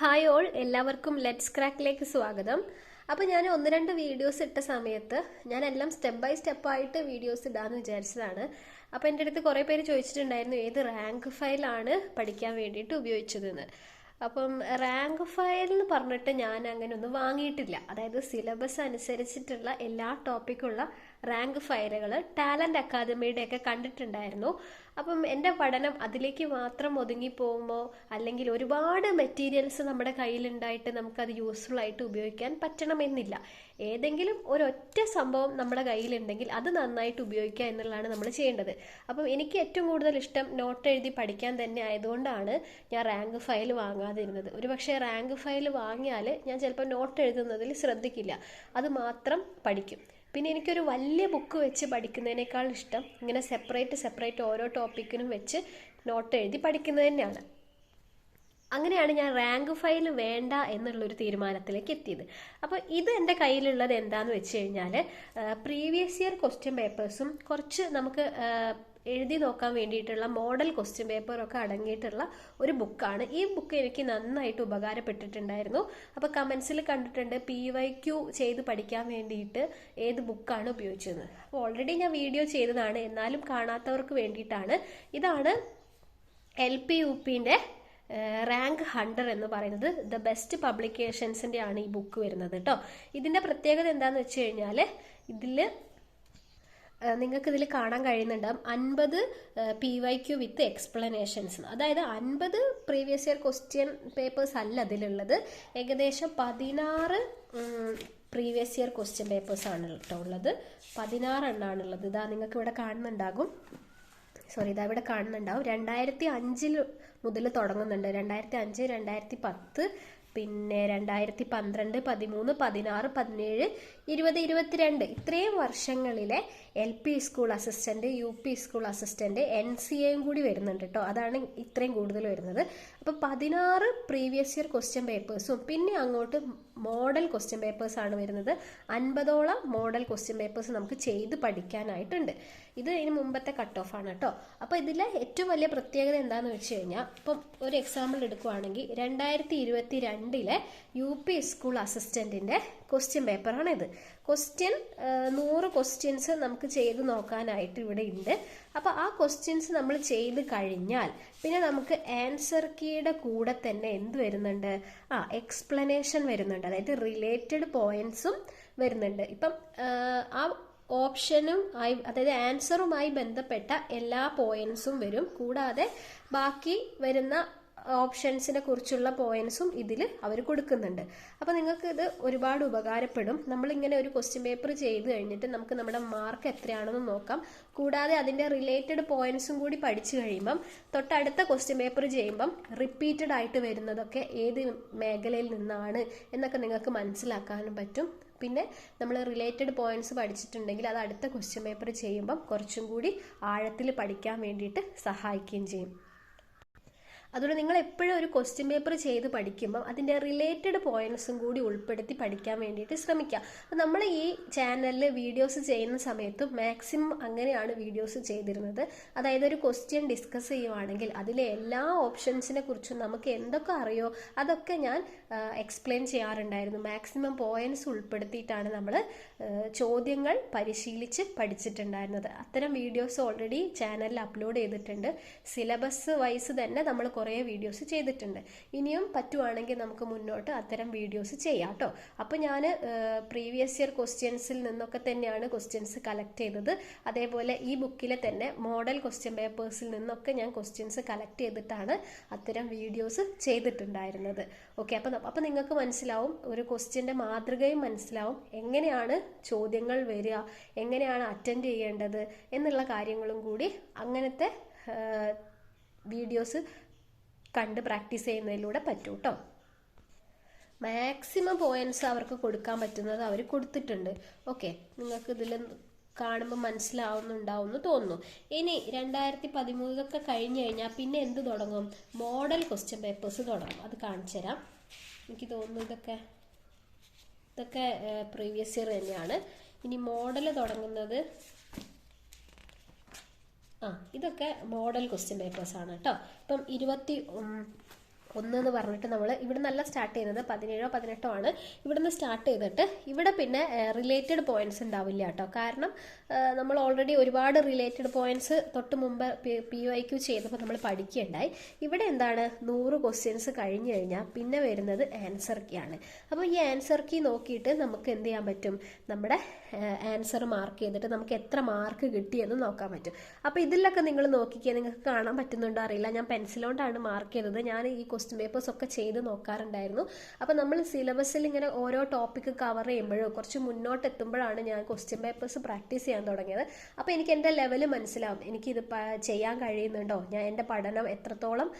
Hi all എല്ലാവർക്കും let's ക്രാക്കിലേക്ക് സ്വാഗതം. അപ്പോൾ ഞാൻ ഒന്ന് രണ്ട് വീഡിയോസ് ഇട്ട സമയത്ത് ഞാൻ എല്ലാം സ്റ്റെപ്പ് ബൈ സ്റ്റെപ്പ് ആയിട്ട് വീഡിയോസ് ഇടാന്ന് വിചാരിച്ചതാണ്. അപ്പോൾ എന്റെ അടുത്ത് കുറേ പേര് ചോദിച്ചിട്ടുണ്ടായിരുന്നു ഏത് റാങ്ക് ഫയലാണ് പഠിക്കാൻ വേണ്ടിയിട്ട് ഉപയോഗിച്ചതെന്ന്. അപ്പം റാങ്ക് ഫയൽ എന്ന് പറഞ്ഞിട്ട് ഞാൻ അങ്ങനെ ഒന്നും വാങ്ങിയിട്ടില്ല. അതായത് സിലബസ് അനുസരിച്ചിട്ടുള്ള എല്ലാ ടോപ്പിക്കുള്ള റാങ്ക് ഫയലുകൾ ടാലന്റ് അക്കാദമിയുടെ ഒക്കെ കണ്ടിട്ടുണ്ടായിരുന്നു. അപ്പം എന്റെ പഠനം അതിലേക്ക് മാത്രം ഒതുങ്ങി പോകുമോ അല്ലെങ്കിൽ ഒരുപാട് മെറ്റീരിയൽസ് നമ്മുടെ കയ്യിലുണ്ടായിട്ട് നമുക്കത് യൂസ്ഫുൾ ആയിട്ട് ഉപയോഗിക്കാൻ പറ്റണമെന്നില്ല. ഏതെങ്കിലും ഒരൊറ്റ സംഭവം നമ്മുടെ കയ്യിലുണ്ടെങ്കിൽ അത് നന്നായിട്ട് ഉപയോഗിക്കുക എന്നുള്ളതാണ് നമ്മൾ ചെയ്യേണ്ടത്. അപ്പം എനിക്ക് ഏറ്റവും കൂടുതൽ ഇഷ്ടം നോട്ട് എഴുതി പഠിക്കാൻ തന്നെ ആയതുകൊണ്ടാണ് ഞാൻ റാങ്ക് ഫയൽ വാങ്ങാതിരുന്നത്. ഒരു പക്ഷേ റാങ്ക് ഫയൽ വാങ്ങിയാൽ ഞാൻ ചിലപ്പോൾ നോട്ട് എഴുതുന്നതിൽ ശ്രദ്ധിക്കില്ല. അത് മാത്രം പഠിക്കും. പിന്നെ എനിക്കൊരു വലിയ ബുക്ക് വെച്ച് പഠിക്കുന്നതിനേക്കാൾ ഇഷ്ടം ഇങ്ങനെ സെപ്പറേറ്റ് സെപ്പറേറ്റ് ഓരോ ടോപ്പിക്കിനും വെച്ച് നോട്ട് എഴുതി പഠിക്കുന്നത് തന്നെയാണ്. അങ്ങനെയാണ് ഞാൻ റാങ്ക് ഫയൽ വേണ്ട എന്നുള്ളൊരു തീരുമാനത്തിലേക്ക് എത്തിയത്. അപ്പോൾ ഇത് എന്റെ കയ്യിലുള്ളത് എന്താന്ന് വെച്ച് കഴിഞ്ഞാൽ പ്രീവിയസ് ഇയർ ക്വസ്റ്റ്യൻ പേപ്പേഴ്സും കുറച്ച് നമുക്ക് എഴുതി നോക്കാൻ വേണ്ടിയിട്ടുള്ള മോഡൽ ക്വസ്റ്റ്യൻ പേപ്പറൊക്കെ അടങ്ങിയിട്ടുള്ള ഒരു ബുക്കാണ് ഈ ബുക്ക് എനിക്ക് നന്നായിട്ട് ഉപകാരപ്പെട്ടിട്ടുണ്ടായിരുന്നു. അപ്പോൾ കമൻസിൽ കണ്ടിട്ടുണ്ട് പി വൈ ക്യു ചെയ്ത് പഠിക്കാൻ വേണ്ടിയിട്ട് ഏത് ബുക്കാണ് ഉപയോഗിച്ചത്. അപ്പോൾ ഓൾറെഡി ഞാൻ വീഡിയോ ചെയ്തതാണ്. എന്നാലും കാണാത്തവർക്ക് വേണ്ടിയിട്ടാണ്. ഇതാണ് എൽ പി യു പിന്റെ റാങ്ക് ഹണ്ടർ എന്ന് പറയുന്നത് ദ ബെസ്റ്റ് പബ്ലിക്കേഷൻസിന്റെ ആണ് ഈ ബുക്ക് വരുന്നത് കേട്ടോ ഇതിന്റെ പ്രത്യേകത എന്താണെന്ന് വെച്ച് കഴിഞ്ഞാൽ ഇതിൽ നിങ്ങൾക്ക് ഇതിൽ കാണാൻ കഴിയുന്നുണ്ടാവും അൻപത് P Y Q with explanations അതായത് അൻപത് പ്രീവിയസ് ഇയർ ക്വസ്റ്റ്യൻ പേപ്പേഴ്സ് അല്ല അതിലുള്ളത്. ഏകദേശം പതിനാറ് പ്രീവിയസ് ഇയർ ക്വസ്റ്റ്യൻ പേപ്പേഴ്സ് ആണ് കേട്ടോ ഉള്ളത്. പതിനാറ് ഉള്ളത് ഇതാ നിങ്ങൾക്ക് ഇവിടെ കാണുന്നുണ്ടാകും. സോറി ഇതാ ഇവിടെ കാണുന്നുണ്ടാവും. രണ്ടായിരത്തി അഞ്ചിൽ മുതൽ തുടങ്ങുന്നുണ്ട്. രണ്ടായിരത്തി അഞ്ച് രണ്ടായിരത്തി പത്ത് പിന്നെ രണ്ടായിരത്തി പന്ത്രണ്ട് പതിമൂന്ന് പതിനാറ് പതിനേഴ് ഇരുപത് ഇരുപത്തിരണ്ട് ഇത്രയും വർഷങ്ങളിലെ L P school assistant U P school assistant N C എയും കൂടി വരുന്നുണ്ട് കേട്ടോ അതാണ് ഇത്രയും കൂടുതൽ വരുന്നത്. അപ്പോൾ പതിനാറ് പ്രീവിയസ് ഇയർ ക്വസ്റ്റ്യൻ പേപ്പേഴ്സും പിന്നെ അങ്ങോട്ട് മോഡൽ ക്വസ്റ്റ്യൻ പേപ്പേഴ്സ് ആണ് വരുന്നത്. അൻപതോളം മോഡൽ ക്വസ്റ്റ്യൻ പേപ്പേഴ്സ് നമുക്ക് ചെയ്ത് പഠിക്കാനായിട്ടുണ്ട്. ഇത് ഇതിന് മുമ്പത്തെ കട്ട് ഓഫ് ആണ് കേട്ടോ അപ്പോൾ ഇതിലെ ഏറ്റവും വലിയ പ്രത്യേകത എന്താണെന്ന് വെച്ച് കഴിഞ്ഞാൽ ഇപ്പം ഒരു എക്സാമ്പിൾ എടുക്കുവാണെങ്കിൽ രണ്ടായിരത്തി ഇരുപത്തി രണ്ടിലെ യു പി സ്കൂൾ അസിസ്റ്റന്റിന്റെ ക്വസ്റ്റ്യൻ ഇത് ക്വസ്റ്റ്യൻ നൂറ് ക്വസ്റ്റ്യൻസ് നമുക്ക് ചെയ്ത് നോക്കാനായിട്ട് ഇവിടെ ഉണ്ട്. അപ്പോൾ ആ ക്വസ്റ്റ്യൻസ് നമ്മൾ ചെയ്ത് കഴിഞ്ഞാൽ പിന്നെ നമുക്ക് ആൻസർ കീയുടെ കൂടെ തന്നെ എന്ത് വരുന്നുണ്ട്? ആ എക്സ്പ്ലനേഷൻ വരുന്നുണ്ട്. അതായത് റിലേറ്റഡ് പോയിന്റ്സും വരുന്നുണ്ട്. ഇപ്പം ആ ഓപ്ഷനും ആയി അതായത് ആൻസറുമായി ബന്ധപ്പെട്ട എല്ലാ പോയിന്റ്സും വരും. കൂടാതെ ബാക്കി വരുന്ന ഓപ്ഷൻസിനെ കുറിച്ചുള്ള പോയിന്റ്സും ഇതിൽ അവർ കൊടുക്കുന്നുണ്ട്. അപ്പോൾ നിങ്ങൾക്ക് ഇത് ഒരുപാട് ഉപകാരപ്പെടും. നമ്മളിങ്ങനെ ഒരു ക്വസ്റ്റ്യൻ പേപ്പർ ചെയ്ത് കഴിഞ്ഞിട്ട് നമുക്ക് നമ്മുടെ മാർക്ക് എത്രയാണെന്ന് നോക്കാം. കൂടാതെ അതിന്റെ റിലേറ്റഡ് പോയിന്റ്സും കൂടി പഠിച്ചു കഴിയുമ്പം തൊട്ടടുത്ത ക്വസ്റ്റ്യൻ പേപ്പർ ചെയ്യുമ്പം റിപ്പീറ്റഡ് ആയിട്ട് വരുന്നതൊക്കെ ഏത് മേഖലയിൽ നിന്നാണ് എന്നൊക്കെ നിങ്ങൾക്ക് മനസ്സിലാക്കാനും പറ്റും. പിന്നെ നമ്മൾ റിലേറ്റഡ് പോയിന്റ്സ് പഠിച്ചിട്ടുണ്ടെങ്കിൽ അത് അടുത്ത ക്വസ്റ്റ്യൻ പേപ്പർ ചെയ്യുമ്പം കുറച്ചും കൂടി ആഴത്തിൽ പഠിക്കാൻ വേണ്ടിയിട്ട് സഹായിക്കുകയും ചെയ്യും. അതുകൊണ്ട് നിങ്ങൾ എപ്പോഴും ഒരു ക്വസ്റ്റ്യൻ പേപ്പർ ചെയ്ത് പഠിക്കുമ്പോൾ അതിന്റെ റിലേറ്റഡ് പോയിന്റ്സും കൂടി ഉൾപ്പെടുത്തി പഠിക്കാൻ വേണ്ടിയിട്ട് ശ്രമിക്കുക. അപ്പോൾ നമ്മൾ ഈ ചാനലിൽ വീഡിയോസ് ചെയ്യുന്ന സമയത്ത് മാക്സിമം അങ്ങനെയാണ് വീഡിയോസ് ചെയ്തിരുന്നത്. അതായത് ഒരു ക്വസ്റ്റ്യൻ ഡിസ്കസ് ചെയ്യുവാണെങ്കിൽ അതിലെ എല്ലാ ഓപ്ഷൻസിനെ കുറിച്ചും നമുക്ക് എന്തൊക്കെ അറിയോ അതൊക്കെ ഞാൻ എക്സ്പ്ലെയിൻ ചെയ്യാറുണ്ടായിരുന്നു. മാക്സിമം പോയിന്റ്സ് ഉൾപ്പെടുത്തിയിട്ടാണ് നമ്മൾ ചോദ്യങ്ങൾ പരിശീലിച്ച് പഠിച്ചിട്ടുണ്ടായിരുന്നത്. അത്തരം വീഡിയോസ് ഓൾറെഡി ചാനലിൽ അപ്ലോഡ് ചെയ്തിട്ടുണ്ട്. സിലബസ് വൈസ് തന്നെ നമ്മൾ കുറേ വീഡിയോസ് ചെയ്തിട്ടുണ്ട്. ഇനിയും പറ്റുവാണെങ്കിൽ നമുക്ക് മുന്നോട്ട് അത്തരം വീഡിയോസ് ചെയ്യാം കേട്ടോ അപ്പോൾ ഞാൻ പ്രീവിയസ് ഇയർ ക്വസ്റ്റ്യൻസിൽ നിന്നൊക്കെ തന്നെയാണ് ക്വസ്റ്റ്യൻസ് കളക്ട് ചെയ്തത്. അതേപോലെ ഈ ബുക്കിലെ തന്നെ മോഡൽ ക്വസ്റ്റ്യൻ പേപ്പേഴ്സിൽ നിന്നൊക്കെ ഞാൻ ക്വസ്റ്റ്യൻസ് കളക്ട് ചെയ്തിട്ടാണ് അത്തരം വീഡിയോസ് ചെയ്തിട്ടുണ്ടായിരുന്നത്. ഓക്കെ അപ്പം അപ്പം നിങ്ങൾക്ക് മനസ്സിലാവും ഒരു ക്വസ്റ്റ്യന്റെ മാതൃകയും മനസ്സിലാവും. എങ്ങനെയാണ് ചോദ്യങ്ങൾ വരിക എങ്ങനെയാണ് അറ്റൻഡ് ചെയ്യേണ്ടത് എന്നുള്ള കാര്യങ്ങളും കൂടി അങ്ങനത്തെ വീഡിയോസ് കണ്ട് പ്രാക്ടീസ് ചെയ്യുന്നതിലൂടെ പറ്റും കേട്ടോ മാക്സിമം പോയിന്റ്സ് അവർക്ക് കൊടുക്കാൻ പറ്റുന്നത് അവർ കൊടുത്തിട്ടുണ്ട്. ഓക്കെ നിങ്ങൾക്ക് ഇതിൽ കാണുമ്പോൾ മനസ്സിലാവുന്നുണ്ടാവും എന്ന് തോന്നുന്നു. ഇനി രണ്ടായിരത്തി പതിമൂന്നൊക്കെ കഴിഞ്ഞു കഴിഞ്ഞാൽ പിന്നെ എന്ത് തുടങ്ങും? മോഡൽ ക്വസ്റ്റ്യൻ പേപ്പേഴ്സ് തുടങ്ങും. അത് കാണിച്ചു തരാം. എനിക്ക് തോന്നുന്നു ഇതൊക്കെ ഇതൊക്കെ പ്രീവിയസ് ഇയർ തന്നെയാണ്. ഇനി മോഡൽ തുടങ്ങുന്നത് ആ ഇതൊക്കെ മോഡൽ ക്വസ്റ്റ്യൻ പേപ്പേഴ്സ് ആണ് കേട്ടോ ഇപ്പം ഇരുപത്തി ഒന്ന് എന്ന് പറഞ്ഞിട്ട് നമ്മൾ ഇവിടെ നല്ല സ്റ്റാർട്ട് ചെയ്യുന്നത്. പതിനേഴോ പതിനെട്ടോ ആണ്. ഇവിടുന്ന് സ്റ്റാർട്ട് ചെയ്തിട്ട് ഇവിടെ പിന്നെ റിലേറ്റഡ് പോയിന്റ്സ് ഉണ്ടാവില്ല കേട്ടോ. കാരണം നമ്മൾ ഓൾറെഡി ഒരുപാട് റിലേറ്റഡ് പോയിന്റ്സ് തൊട്ട് മുമ്പ് പി യു ഐ ക്യു ചെയ്തപ്പോൾ നമ്മൾ പഠിക്കുകയുണ്ടായി. ഇവിടെ എന്താണ്? നൂറ് ക്വസ്റ്റ്യൻസ് കഴിഞ്ഞു കഴിഞ്ഞാൽ പിന്നെ വരുന്നത് ആൻസർ കീ ആണ്. അപ്പോൾ ഈ ആൻസർ കീ നോക്കിയിട്ട് നമുക്ക് എന്ത് ചെയ്യാൻ പറ്റും? നമ്മുടെ ആൻസർ മാർക്ക് ചെയ്തിട്ട് നമുക്ക് എത്ര മാർക്ക് കിട്ടിയെന്ന് നോക്കാൻ പറ്റും. അപ്പോൾ ഇതിലൊക്കെ നിങ്ങൾ നോക്കിക്കുക നിങ്ങൾക്ക് കാണാൻ പറ്റുന്നുണ്ടോ? അറിയില്ല. ഞാൻ പെൻസിൽ കൊണ്ടാണ് മാർക്ക് ചെയ്തത്. ഞാൻ ഈ ക്വസ്റ്റ്യൻ പേപ്പേഴ്സ് ഒക്കെ ചെയ്ത് നോക്കാറുണ്ടായിരുന്നു. അപ്പോൾ നമ്മൾ സിലബസിൽ ഇങ്ങനെ ഓരോ ടോപ്പിക്ക് കവർ ചെയ്യുമ്പോഴോ കുറച്ച് മുന്നോട്ട് എത്തുമ്പോഴാണ് ഞാൻ ക്വസ്റ്റ്യൻ പേപ്പേഴ്സ് പ്രാക്ടീസ് ചെയ്യാൻ തുടങ്ങിയത്. അപ്പോൾ എനിക്ക് എന്റെ ലെവൽ മനസ്സിലാവും. എനിക്കിത് ചെയ്യാൻ കഴിയുന്നുണ്ടോ? ഞാൻ എന്റെ പഠനം എത്രത്തോളം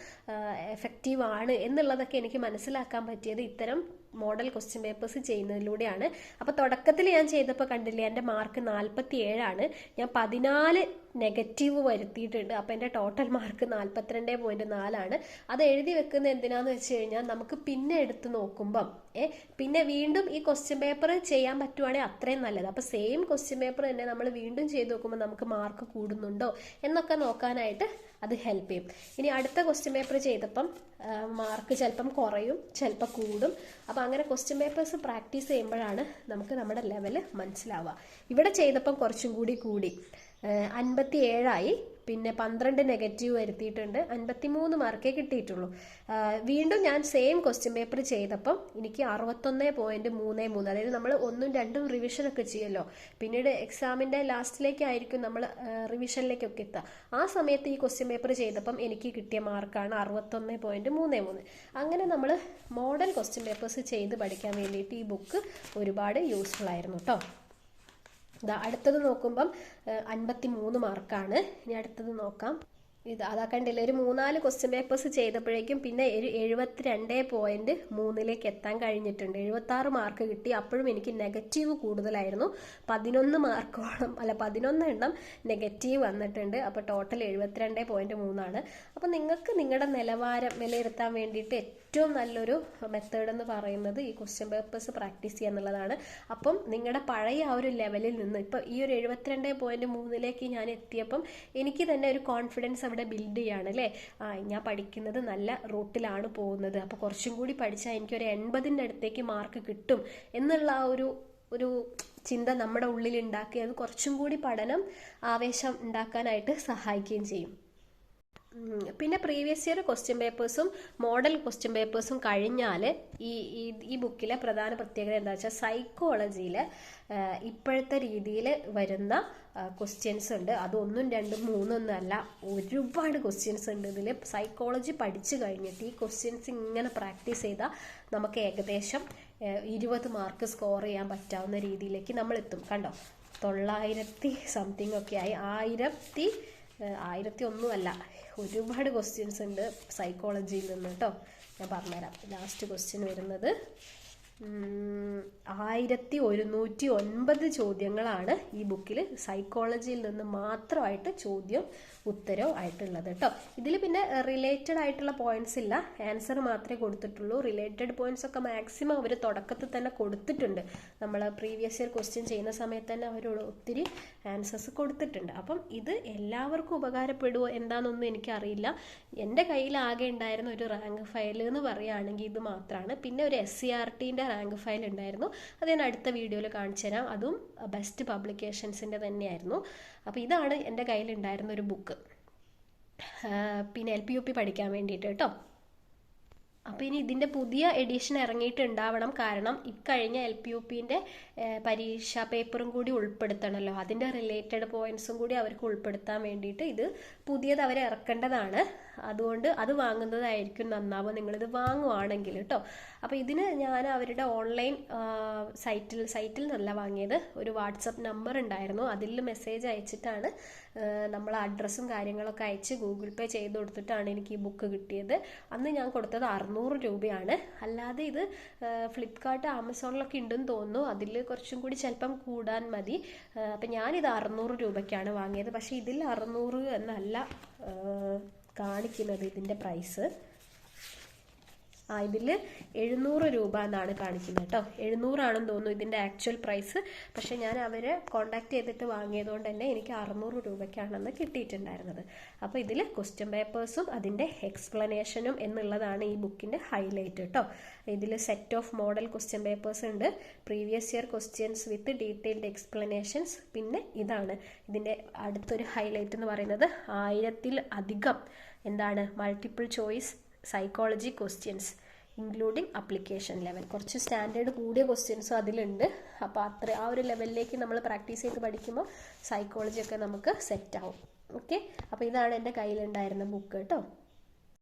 എഫക്റ്റീവ് ആണ് എന്നുള്ളതൊക്കെ എനിക്ക് മനസ്സിലാക്കാൻ പറ്റിയത് ഇത്തരം മോഡൽ ക്വസ്റ്റ്യൻ പേപ്പേഴ്സ് ചെയ്യുന്നതിലൂടെയാണ്. അപ്പോൾ തുടക്കത്തിൽ ഞാൻ ചെയ്തപ്പോൾ കണ്ടില്ലേ എന്റെ മാർക്ക് നാൽപ്പത്തി ഏഴാണ് ഞാൻ പതിനാല് നെഗറ്റീവ് വരുത്തിയിട്ടുണ്ട്. അപ്പോൾ എന്റെ ടോട്ടൽ മാർക്ക് നാൽപ്പത്തിരണ്ട് പോയിന്റ് നാലാണ്. അത് എഴുതി വെക്കുന്ന എന്തിനാന്ന് വെച്ച് കഴിഞ്ഞാൽ നമുക്ക് പിന്നെ എടുത്ത് നോക്കുമ്പം ഏ പിന്നെ വീണ്ടും ഈ ക്വസ്റ്റ്യൻ പേപ്പർ ചെയ്യാൻ പറ്റുവാണെങ്കിൽ അത്രയും നല്ലത്. അപ്പോൾ സെയിം ക്വസ്റ്റ്യൻ പേപ്പർ തന്നെ നമ്മൾ വീണ്ടും ചെയ്ത് നോക്കുമ്പോൾ നമുക്ക് മാർക്ക് കൂടുന്നുണ്ടോ എന്നൊക്കെ നോക്കാനായിട്ട് അത് ഹെൽപ്പ് ചെയ്യും. ഇനി അടുത്ത ക്വസ്റ്റ്യൻ പേപ്പർ ചെയ്തപ്പം മാർക്ക് ചിലപ്പം കുറയും ചിലപ്പോൾ കൂടും. അപ്പോൾ അങ്ങനെ ക്വസ്റ്റ്യൻ പേപ്പേഴ്സ് പ്രാക്ടീസ് ചെയ്യുമ്പോഴാണ് നമുക്ക് നമ്മുടെ ലെവൽ മനസ്സിലാവുക. ഇവിടെ ചെയ്തപ്പം കുറച്ചും കൂടി കൂടി. അൻപത്തി ഏഴായി പിന്നെ പന്ത്രണ്ട് നെഗറ്റീവ് വരുത്തിയിട്ടുണ്ട്. അൻപത്തി മൂന്ന് മാർക്കേ കിട്ടിയിട്ടുള്ളൂ. വീണ്ടും ഞാൻ സെയിം ക്വസ്റ്റ്യൻ പേപ്പർ ചെയ്തപ്പം എനിക്ക് അറുപത്തൊന്ന് പോയിന്റ് മൂന്ന് മൂന്ന് അതായത് നമ്മൾ ഒന്നും രണ്ടും റിവിഷൻ ഒക്കെ ചെയ്യല്ലോ. പിന്നീട് എക്സാമിന്റെ ലാസ്റ്റിലേക്കായിരിക്കും നമ്മൾ റിവിഷനിലേക്കൊക്കെ എത്തുക ആ സമയത്ത് ഈ ക്വസ്റ്റ്യൻ പേപ്പർ ചെയ്തപ്പം എനിക്ക് കിട്ടിയ മാർക്കാണ് അറുപത്തൊന്ന് പോയിന്റ് മൂന്ന് മൂന്ന്. അങ്ങനെ നമ്മൾ മോഡൽ ക്വസ്റ്റ്യൻ പേപ്പേഴ്സ് ചെയ്ത് പഠിക്കാൻ വേണ്ടിയിട്ട് ഈ ബുക്ക് ഒരുപാട് യൂസ്ഫുൾ ആയിരുന്നു കേട്ടോ അടുത്തത് നോക്കുമ്പം അൻപത്തി മൂന്ന് മാർക്കാണ് ഇനി അടുത്തത് നോക്കാം. ഇത് അതാ ഒരു മൂന്നാൽ ക്വസ്റ്റ്യൻ പേപ്പേഴ്സ് ചെയ്തപ്പോഴേക്കും പിന്നെ ഒരു എഴുപത്തിരണ്ട് പോയിന്റ് മൂന്നിലേക്ക് എത്താൻ കഴിഞ്ഞിട്ടുണ്ട്. എഴുപത്തി ആറ് മാർക്ക് കിട്ടി. അപ്പോഴും എനിക്ക് നെഗറ്റീവ് കൂടുതലായിരുന്നു. പതിനൊന്ന് മാർക്കോളം അല്ല പതിനൊന്ന് എണ്ണം നെഗറ്റീവ് വന്നിട്ടുണ്ട്. അപ്പോൾ ടോട്ടൽ എഴുപത്തിരണ്ട് പോയിന്റ് മൂന്നാണ്. അപ്പോൾ നിങ്ങൾക്ക് നിങ്ങളുടെ നിലവാരം വിലയിരുത്താൻ വേണ്ടിയിട്ട് ഏറ്റവും നല്ലൊരു മെത്തേഡ് എന്ന് പറയുന്നത് ഈ ക്വസ്റ്റ്യൻ പേപ്പേഴ്സ് പ്രാക്ടീസ് ചെയ്യുക എന്നുള്ളതാണ്. അപ്പം നിങ്ങളുടെ പഴയ ആ ഒരു ലെവലിൽ നിന്ന് ഇപ്പം ഈ ഒരു എഴുപത്തിരണ്ട് പോയിന്റ് മൂന്നിലേക്ക് ഞാൻ എത്തിയപ്പം എനിക്ക് തന്നെ ഒരു കോൺഫിഡൻസ് അവിടെ ബിൽഡ് ചെയ്യാണ് അല്ലേ? ആ ഞാൻ പഠിക്കുന്നത് നല്ല റൂട്ടിലാണ് പോകുന്നത്. അപ്പോൾ കുറച്ചും കൂടി പഠിച്ചാൽ എനിക്കൊരു എൺപതിന്റെ അടുത്തേക്ക് മാർക്ക് കിട്ടും എന്നുള്ള ആ ഒരു ഒരു ചിന്ത നമ്മുടെ ഉള്ളിൽ ഉണ്ടാക്കി അത് കുറച്ചും കൂടി പഠനം ആവേശം ഉണ്ടാക്കാനായിട്ട് സഹായിക്കുകയും ചെയ്യും. പിന്നെ പ്രീവിയസ് ഇയർ ക്വസ്റ്റ്യൻ പേപ്പേഴ്സും മോഡൽ ക്വസ്റ്റ്യൻ പേപ്പേഴ്സും കഴിഞ്ഞാൽ ഈ ഈ ബുക്കിലെ പ്രധാന പ്രത്യേകത എന്താ വെച്ചാൽ സൈക്കോളജിയിൽ ഇപ്പോഴത്തെ രീതിയിൽ വരുന്ന ക്വസ്റ്റ്യൻസ് ഉണ്ട്. അതൊന്നും രണ്ടും മൂന്നൊന്നും അല്ല. ഒരുപാട് ക്വസ്റ്റ്യൻസ് ഉണ്ട് ഇതിൽ സൈക്കോളജി പഠിച്ചു കഴിഞ്ഞിട്ട് ഈ ക്വസ്റ്റ്യൻസ് ഇങ്ങനെ പ്രാക്ടീസ് ചെയ്താൽ നമുക്ക് ഏകദേശം ഇരുപത് മാർക്ക് സ്കോർ ചെയ്യാൻ പറ്റാവുന്ന രീതിയിലേക്ക് നമ്മൾ എത്തും കണ്ടോ? തൊള്ളായിരത്തി സംതിങ് ഒക്കെ ആയി. ആയിരത്തി ആയിരത്തി ഒന്നും അല്ല ഒരുപാട് ക്വസ്റ്റ്യൻസ് ഉണ്ട് സൈക്കോളജിയിൽ നിന്ന് കേട്ടോ. ഞാൻ പറഞ്ഞുതരാം. ലാസ്റ്റ് ക്വസ്റ്റ്യൻ വരുന്നത് ആയിരത്തി ഒരുന്നൂറ്റി ഒൻപത് ചോദ്യങ്ങളാണ് ഈ ബുക്കിൽ സൈക്കോളജിയിൽ നിന്ന് മാത്രമായിട്ട് ചോദ്യം ഉത്തരവും ആയിട്ടുള്ളത് കേട്ടോ ഇതിൽ പിന്നെ റിലേറ്റഡ് ആയിട്ടുള്ള പോയിന്റ്സ് ഇല്ല. ആൻസർ മാത്രമേ കൊടുത്തിട്ടുള്ളൂ. റിലേറ്റഡ് പോയിന്റ്സ് ഒക്കെ മാക്സിമം അവർ തുടക്കത്തിൽ തന്നെ കൊടുത്തിട്ടുണ്ട്. നമ്മൾ പ്രീവിയസ് ഇയർ ക്വസ്റ്റ്യൻ ചെയ്യുന്ന സമയത്ത് തന്നെ അവർ ഒത്തിരി ആൻസേഴ്സ് കൊടുത്തിട്ടുണ്ട്. അപ്പം ഇത് എല്ലാവർക്കും ഉപകാരപ്പെടുമോ എന്താണെന്നൊന്നും എനിക്കറിയില്ല. എന്റെ കയ്യിൽ ആകെ ഉണ്ടായിരുന്ന ഒരു റാങ്ക് ഫയൽ എന്ന് പറയുകയാണെങ്കിൽ ഇത് മാത്രമാണ് പിന്നെ ഒരു എസ് സി ആർ ടീന്റെ റാങ്ക് ഫയൽ ഉണ്ടായിരുന്നു. അത് ഞാൻ അടുത്ത വീഡിയോയിൽ കാണിച്ചു തരാം. അതും ബെസ്റ്റ് പബ്ലിക്കേഷൻസിന്റെ തന്നെയായിരുന്നു. അപ്പോൾ ഇതാണ് എന്റെ കയ്യിലുണ്ടായിരുന്ന ഒരു ബുക്ക് പിന്നെ എൽ പി യു പി പഠിക്കാൻ വേണ്ടിയിട്ട് കേട്ടോ. അപ്പോൾ ഇനി ഇതിന്റെ പുതിയ എഡിഷൻ ഇറങ്ങിയിട്ടുണ്ടാവണം. കാരണം ഇക്കഴിഞ്ഞ എൽ പി യു പിന്റെ പരീക്ഷാ പേപ്പറും കൂടി ഉൾപ്പെടുത്തണമല്ലോ അതിന്റെ റിലേറ്റഡ് പോയിന്റ്സും കൂടി അവർക്ക് ഉൾപ്പെടുത്താൻ വേണ്ടിയിട്ട് ഇത് പുതിയത് അവർ ഇറക്കേണ്ടതാണ്. അതുകൊണ്ട് അത് വാങ്ങുന്നതായിരിക്കും നന്നാവുക നിങ്ങളിത് വാങ്ങുവാണെങ്കിൽ കേട്ടോ അപ്പോൾ ഇതിന് ഞാൻ അവരുടെ ഓൺലൈൻ സൈറ്റിൽ സൈറ്റിൽ നിന്നല്ല വാങ്ങിയത്. ഒരു വാട്സപ്പ് നമ്പർ ഉണ്ടായിരുന്നു. അതിൽ മെസ്സേജ് അയച്ചിട്ടാണ് നമ്മൾ അഡ്രസ്സും കാര്യങ്ങളൊക്കെ അയച്ച് ഗൂഗിൾ പേ ചെയ്ത് കൊടുത്തിട്ടാണ് എനിക്ക് ഈ ബുക്ക് കിട്ടിയത്. അന്ന് ഞാൻ കൊടുത്തത് അറുന്നൂറ് രൂപയാണ്. അല്ലാതെ ഇത് ഫ്ലിപ്കാർട്ട് ആമസോണിലൊക്കെ ഉണ്ടെന്ന് തോന്നുന്നു. അതിൽ കുറച്ചും കൂടി ചിലപ്പം കൂടാൻ മതി. അപ്പം ഞാനിത് അറുന്നൂറ് രൂപയ്ക്കാണ് വാങ്ങിയത്. പക്ഷേ ഇതിൽ അറുന്നൂറ് എന്നല്ല കാണിക്കുന്നത് ഇതിന്റെ പ്രൈസ് ആ ഇതിൽ എഴുന്നൂറ് രൂപ എന്നാണ് കാണിക്കുന്നത് കേട്ടോ. എഴുന്നൂറാണെന്ന് തോന്നുന്നു ഇതിന്റെ ആക്ച്വൽ പ്രൈസ് പക്ഷേ ഞാൻ അവരെ കോണ്ടാക്ട് ചെയ്തിട്ട് വാങ്ങിയതുകൊണ്ട് തന്നെ എനിക്ക് അറുന്നൂറ് രൂപയ്ക്കാണെന്ന് കിട്ടിയിട്ടുണ്ടായിരുന്നത്. അപ്പോൾ ഇതിൽ ക്വസ്റ്റ്യൻ പേപ്പേഴ്സും അതിന്റെ എക്സ്പ്ലനേഷനും എന്നുള്ളതാണ് ഈ ബുക്കിന്റെ ഹൈലൈറ്റ് കേട്ടോ. ഇതിൽ set of model question papers ഉണ്ട്. Previous year questions with detailed explanations പിന്നെ ഇതാണ് ഇതിന്റെ അടുത്തൊരു ഹൈലൈറ്റ് എന്ന് പറയുന്നത് ആയിരത്തിൽ അധികം എന്താണ് multiple choice psychology questions including application level കുറച്ച് സ്റ്റാൻഡേർഡ് കൂടിയ ക്വസ്റ്റ്യൻസും അതിലുണ്ട്. അപ്പോൾ അത്ര ആ ഒരു ലെവലിലേക്ക് നമ്മൾ പ്രാക്ടീസ് ചെയ്ത് പഠിക്കുമ്പോൾ സൈക്കോളജി ഒക്കെ നമുക്ക് സെറ്റ് ആവും. ഓക്കെ അപ്പോൾ ഇതാണ് എന്റെ കയ്യിലുണ്ടായിരുന്ന ബുക്ക് കേട്ടോ.